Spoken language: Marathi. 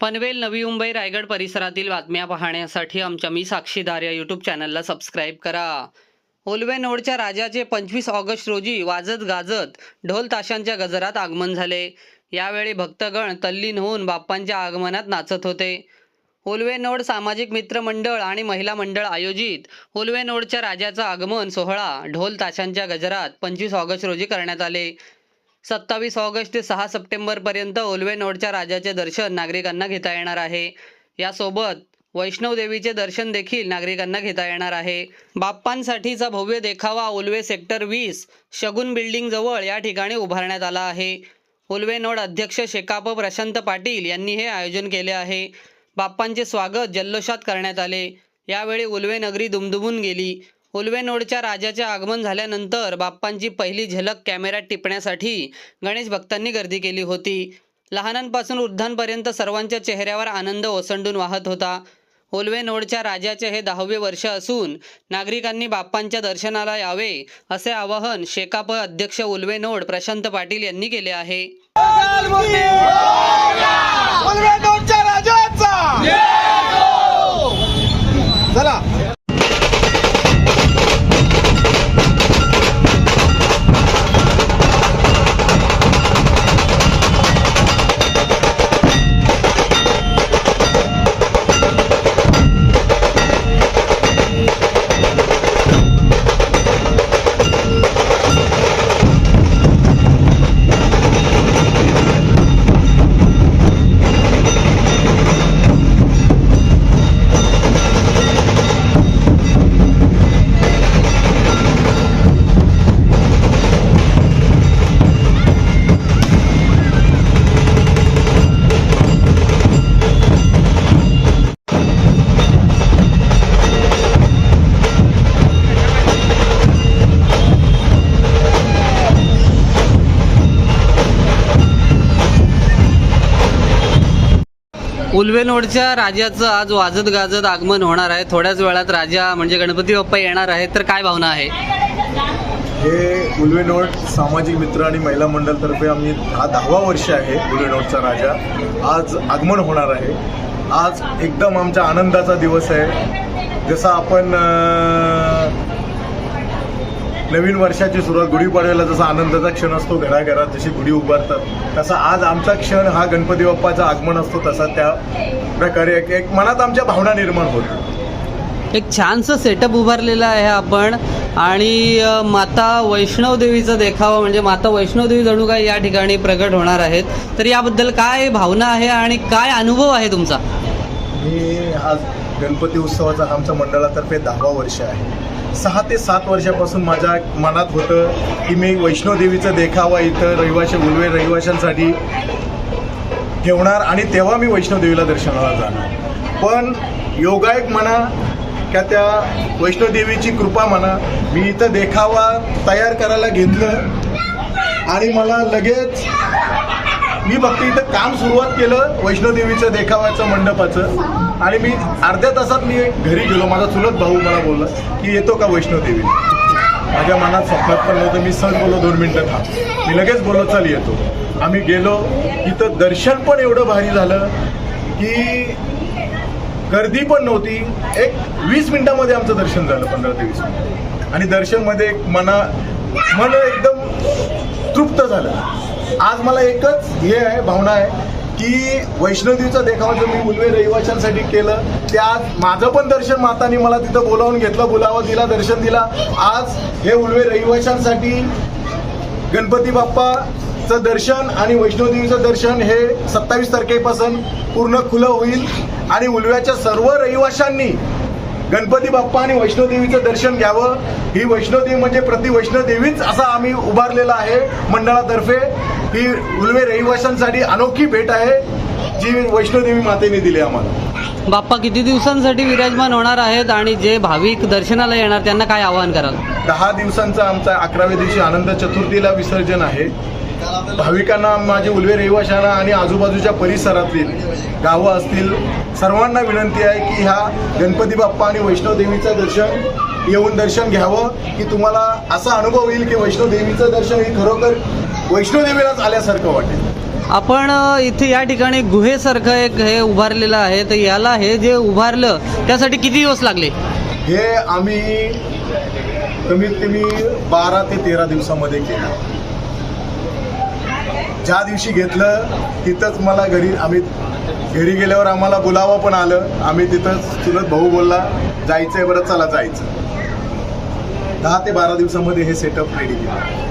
पनवेल नवी मुंबई रायगड परिसरातील बातम्या पाहण्यासाठी आमच्या मी साक्षीदार या यूट्यूब चॅनलला सबस्क्राईब करा. ओलवे नोडच्या राजाचे पंचवीस ऑगस्ट रोजी वाजत गाजत ढोल ताशांच्या गजरात आगमन झाले. यावेळी भक्तगण तल्लीन होऊन बाप्पांच्या आगमनात नाचत होते. ओलवे नोड सामाजिक मित्र मंडळ आणि महिला मंडळ आयोजित ओलवे नोडच्या राजाचं आगमन सोहळा ढोल ताशांच्या गजरात पंचवीस ऑगस्ट रोजी करण्यात आले. सत्तावीस ऑगस्ट ते सहा सप्टेंबरपर्यंत ओलवे नोडच्या राजाचे दर्शन नागरिकांना घेता येणार आहे. यासोबत वैष्णव देवीचे दर्शन देखील नागरिकांना घेता येणार आहे. बाप्पांसाठीचा भव्य देखावा ओलवे सेक्टर वीस शगुन बिल्डिंग जवळ या ठिकाणी उभारण्यात आला आहे. ओलवे नोड अध्यक्ष शेकाप प्रशांत पाटील यांनी हे आयोजन केले आहे. बाप्पांचे स्वागत जल्लोषात करण्यात आले. यावेळी उल्वे नगरी दुमदुमून गेली. उलवेनोडच्या राजाचे आगमन झाल्यानंतर बाप्पांची पहिली झलक कॅमेऱ्यात टिपण्यासाठी गणेश भक्तांनी गर्दी केली होती. लहानांपासून वृद्धांपर्यंत सर्वांच्या चेहऱ्यावर आनंद ओसंडून वाहत होता. उलवेनोडच्या राजाचे हे दहावे वर्ष असून नागरिकांनी बाप्पांच्या दर्शनाला यावे असे आवाहन शेकाप अध्यक्ष उलवेनोड प्रशांत पाटील यांनी केले आहे. चला. उलवेनोडच्या राजाचं आज वाजत गाजत आगमन होणार आहे. थोड्याच वेळात राजा म्हणजे गणपती बाप्पा येणार आहेत. तर काय भावना आहे? हे उलवेनोड सामाजिक मित्र आणि महिला मंडळतर्फे आम्ही हा दहावा वर्ष आहे उलवेनोडचा राजा. आज आगमन होणार आहे. आज एकदम आमच्या आनंदाचा दिवस आहे. जसा आपण अं, नवीन वर्षाची सुरुवात गुढीपाडव्याला जसा आनंदाचा क्षण असतो घराघरात जशी गुढी उभारतात तसा आज आमचा क्षण हा गणपती बाप्पाचं आगमन असतो तसा त्या प्रकारे एक- एक मनात आमच्या भावना निर्माण होतात. एक छानसं सेटअप उभारलेलं आहे आपण. आणि माता वैष्णव देवीचा देखावा म्हणजे माता वैष्णव देवी जणू काय या ठिकाणी प्रगट होणार आहेत. तर याबद्दल काय भावना आहे आणि काय अनुभव आहे तुमचा? मी आज गणपती उत्सवाचा आमच्या मंडळातर्फे दहावा वर्ष आहे. सहा ते सात वर्षापासून माझ्या मनात होतं की मी वैष्णोदेवीचं देखावा इथं रहिवाशी उलवे रहिवाशांसाठी ठेवणार आणि तेव्हा मी वैष्णोदेवीला दर्शनाला जाणार. पण योगायक म्हणा का त्या वैष्णोदेवीची कृपा म्हणा मी इथं देखावा तयार करायला घेतलं आणि मला लगेच मी फक्त इथं काम सुरुवात केलं वैष्णोदेवीचं देखावाचं मंडपाचं. आणि मी अर्ध्या तासात मी घरी गेलो. माझा चुलत भाऊ मला बोलला की येतो का वैष्णोदेवी माझ्या मनात स्वप्नात पण नव्हतं. मी सहज बोललो दोन मिनटं थांब. मी लगेच बोललो चल येतो. आम्ही गेलो. इथं दर्शन पण एवढं भारी झालं की गर्दी पण नव्हती. एक वीस मिनिटामध्ये आमचं दर्शन झालं पंधरा ते वीस मिनिट. आणि दर्शनमध्ये एक मना मन एकदम तृप्त झालं. आज मला एकच हे आहे भावना आहे की वैष्णोदेवीचा देखावा जो मी उलवे रहिवाशांसाठी केलं त्यात माझं पण दर्शन मातानी मला तिथं बोलावून घेतलं बोलावं दिला दर्शन दिला. आज हे उलवे रहिवाशांसाठी गणपती बाप्पाचं दर्शन आणि वैष्णोदेवीचं दर्शन हे सत्तावीस तारखेपासून पूर्ण खुलं होईल. आणि उलव्याच्या सर्व रहिवाशांनी गणपती बाप्पा आणि वैष्णोदेवीचं दर्शन घ्यावं. ही वैष्णोदेवी म्हणजे प्रति वैष्णोदेवीच असा आम्ही उभारलेला आहे मंडळातर्फे. ही उलवे रहिवाशांसाठी अनोखी भेट आहे जी वैष्णोदेवी मातेने दिली आम्हाला. बाप्पा किती दिवसांसाठी विराजमान होणार आहेत आणि जे भाविक दर्शनाला येणार त्यांना काय आवाहन कराल? दहा दिवसांचा आमचा अकराव्या दिवशी आनंद चतुर्थीला विसर्जन आहे. भाविकांना माझे उलवे रहिवाशांना आणि आजूबाजूच्या परिसरातील गावं असतील सर्वांना विनंती आहे की ह्या गणपती बाप्पा आणि वैष्णोदेवीचं दर्शन येऊन दर्शन घ्यावं की तुम्हाला असा अनुभव येईल की वैष्णोदेवीचं दर्शन हे खरोखर वैष्णोदेवीलाच आल्यासारखं वाटेल. आपण इथे या ठिकाणी गुहेसारखं एक हे उभारलेलं आहे. तर याला हे जे उभारलं त्यासाठी किती दिवस लागले? हे आम्ही कमीत कमी बारा ते तेरा दिवसामध्ये केलं. ज्या दिवशी घेतलं तिथंच मला घरी आम्ही घरी गेल्यावर आम्हाला बोलावं पण आलं. आम्ही तिथंच चुलत भाऊ बोलला जायचंय बरं चला जायचं. दहा ते बारा दिवसामध्ये हे सेटअप रेडी केलं.